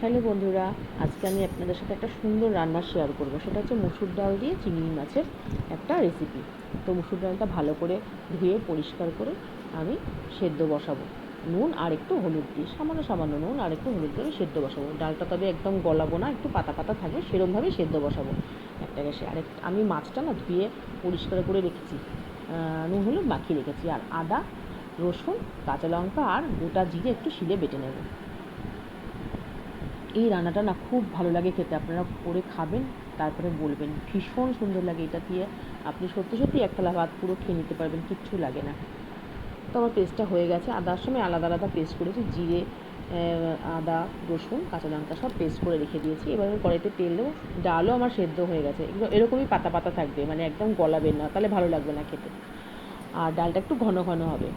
Hello বন্ধুরা, আজকে আমি আপনাদের সাথে একটা সুন্দর রান্না শেয়ার করব। সেটা হচ্ছে মুসুর ডাল দিয়ে চিংড়ি মাছের একটা রেসিপি তো মুসুর ডালটা ভালো করে ধুয়ে পরিষ্কার করে আমি সেদ্ধ বসাবো। নুন আর একটু হলুদ দিয়ে, সামান্য সামান্য নুন আর একটু হলুদ দিয়ে সেদ্ধ বসাবো। ডালটা তবে একদম গলাবো না, একটু পাতা পাতা থাকবে সেরমভাবেই সেদ্ধ বসাবো। একটা গ্যাসে। আর আমি মাছটা না ধুয়ে পরিষ্কার করে রেখেছি। নুন হলুদ মাখিয়ে রেখেছি। আর আদা, রসুন, কাঁচা লঙ্কা আর গোটা জিরে একটু শিলে বেটে নেব। এই রান্নাটা না খুব ভালো লাগে খেতে। আপনারা করে খাবেন, তারপরে বলবেন। ভীষণ সুন্দর লাগে এটা দিয়ে। আপনি সত্যি সত্যি এক থালা ভাত পুরো খেয়ে নিতে পারবেন, কিচ্ছু লাগে না। তো আমার পেস্টটা হয়ে গেছে। আদার সময় আলাদা আলাদা পেস্ট করেছি। জিরে আদা, রসুন, কাঁচা লঙ্কা সব পেস্ট করে রেখে দিয়েছি। এবার আমি কড়াইতে তেল দেবো। ডালও আমার সেদ্ধ হয়ে গেছে। এরকমই পাতা পাতা থাকবে মানে একদম গলাবে না, তাহলে ভালো লাগবে না খেতে। আর ডালটা একটু ঘন ঘন হবে।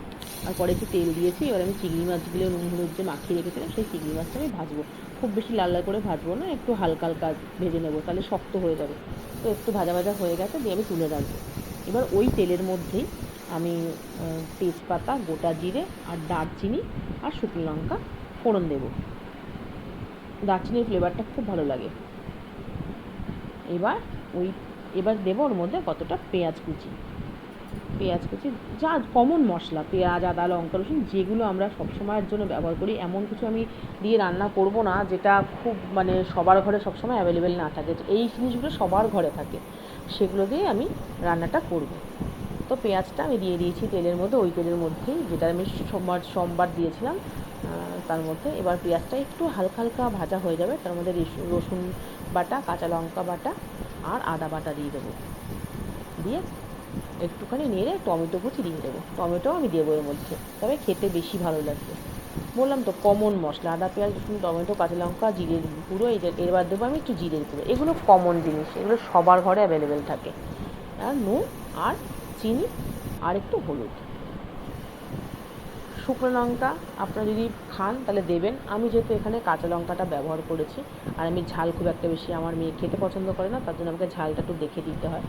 আর পরে একটু তেল দিয়েছি, এবার আমি চিংড়ি মাছগুলো নুন হলুদ যে মাখিয়ে রেখেছিলাম, সেই চিংড়ি মাছটা আমি ভাজবো। খুব বেশি লাল লাল করে ভাজবো না, একটু হালকা হালকা ভেজে নেব, তাহলে শক্ত হয়ে যাবে। তো একটু ভাজা ভাজা হয়ে গেছে, দিয়ে আমি তুলে রাখব। এবার ওই তেলের মধ্যেই আমি তেজপাতা, গোটা জিরে আর দারচিনি আর শুকনো লঙ্কা ফোড়ন দেবো। দারচিনির ফ্লেভারটা খুব ভালো লাগে। এবার ওই, এবার দেবো ওর মধ্যে কতটা পেঁয়াজ কুচি। পেঁয়াজ কুচি, যা কমন মশলা, পেঁয়াজ, আদা, লঙ্কা, রসুন, যেগুলো আমরা সবসময়ের জন্য ব্যবহার করি। এমন কিছু আমি দিয়ে রান্না করব না, যেটা খুব মানে সবার ঘরে সবসময় অ্যাভেলেবেল না থাকে। এই জিনিসগুলো সবার ঘরে থাকে, সেগুলো দিয়ে আমি রান্নাটা করব। তো পেঁয়াজটা আমি দিয়ে দিয়েছি তেলের মধ্যে, ওই তেলের মধ্যেই, যেটা আমি সোমবার সোমবার দিয়েছিলাম তার মধ্যে। এবার পেঁয়াজটা একটু হালকা হালকা ভাজা হয়ে যাবে, তার মধ্যে রসুন বাটা, কাঁচা লঙ্কা বাটা আর আদা বাটা দিয়ে দেবো। দিয়ে একটুখানি নেড়ে টমেটো কুচি দিয়ে দেবো। টমেটো আমি দেবো এর মধ্যে, তবে খেতে বেশি ভালো লাগবে। বললাম তো কমন মশলা, আদা, পেঁয়াজ, রসুন, টমেটো, কাঁচা লঙ্কা জিরের গুঁড়ো এবার দেবো আমি একটু জিরের গুঁড়ো। এগুলো কমন জিনিস, এগুলো সবার ঘরে অ্যাভেলেবেল থাকে। আর নুন আর চিনি আর একটু হলুদ। শুকনো লঙ্কা আপনারা যদি খান তাহলে দেবেন। আমি যেহেতু এখানে কাঁচা লঙ্কাটা ব্যবহার করেছি আর আমি ঝাল খুব একটা বেশি আমার মেয়ে খেতে পছন্দ করে না, তার জন্য আমাকে ঝালটা একটু দেখে দিতে হয়।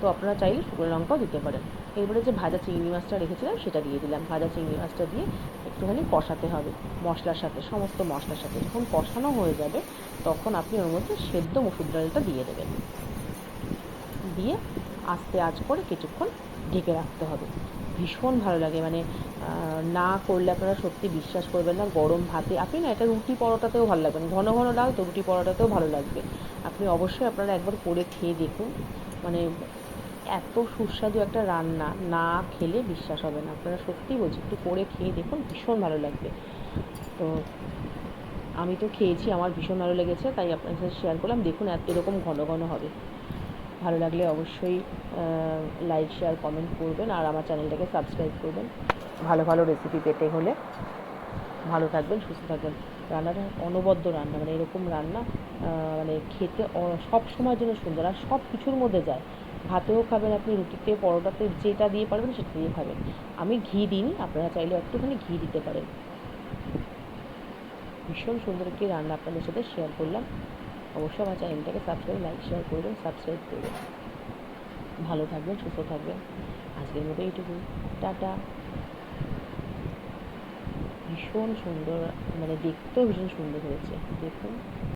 তো আপনারা চাইলে শুকনো লঙ্কাও দিতে পারেন। এরপরে যে ভাজা চিংড়ি মাছটা রেখেছিলাম সেটা দিয়ে দিলাম। ভাজা চিংড়ি মাছটা দিয়ে একটুখানি কষাতে হবে মশলার সাথে, সমস্ত মশলার সাথে। যখন কষানো হয়ে যাবে তখন আপনি ওর মধ্যে সেদ্ধ মসুর ডালটা দিয়ে দেবেন। দিয়ে আস্তে আঁচ করে কিছুক্ষণ ঢেকে রাখতে হবে। ভীষণ ভালো লাগে মানে না করলে আপনারা সত্যি বিশ্বাস করবেন না, গরম ভাতে, আপনি না এটা রুটি পরোটাতেও ভালো লাগবে না। ঘন ঘন ডাল তো রুটি পরোটাতেও ভালো লাগবে। আপনি অবশ্যই আপনারা একবার করে খেয়ে দেখুন মানে এত সুস্বাদু একটা রান্না, না খেলে বিশ্বাস হবে না, আপনারা সত্যিই বলছি, একটু করে খেয়ে দেখুন, ভীষণ ভালো লাগবে। তো, আমি তো খেয়েছি, আমার ভীষণ ভালো লেগেছে, তাই আপনার সাথে শেয়ার করলাম, দেখুন এত এরকম ঘন ঘন হবে। ভালো লাগলে অবশ্যই লাইক শেয়ার কমেন্ট করবেন আর আমার চ্যানেলটাকে সাবস্ক্রাইব করবেন। ভালো ভালো রেসিপি পেতে হলে ভালো থাকবেন, সুস্থ থাকবেন। রান্নাটা অনবদ্য রান্না মানে এরকম রান্না মানে খেতে সব সময়ের জন্য সুন্দর আর সব কিছুর মধ্যে যায়। ভাতেও খাবেন আপনি, রুটিতে, পরোটাতে যেটা দিয়ে পারবেন সেটা দিয়ে খাবেন। আমি ঘি দিইনি, আপনারা চাইলে একটুখানি ঘি দিতে পারেন। ভীষণ সুন্দর একটি রান্না আপনাদের সাথে শেয়ার করলাম। অবশ্যই আমার চ্যানেলটাকে সাবস্ক্রাইব লাইক শেয়ার করবেন সাবস্ক্রাইব করবেন ভালো থাকবেন, সুস্থ থাকবেন। আজকের মতো এইটুকু। টাটা। ভীষণ সুন্দর মানে দেখতেও ভীষণ সুন্দর হয়েছে। দেখুন।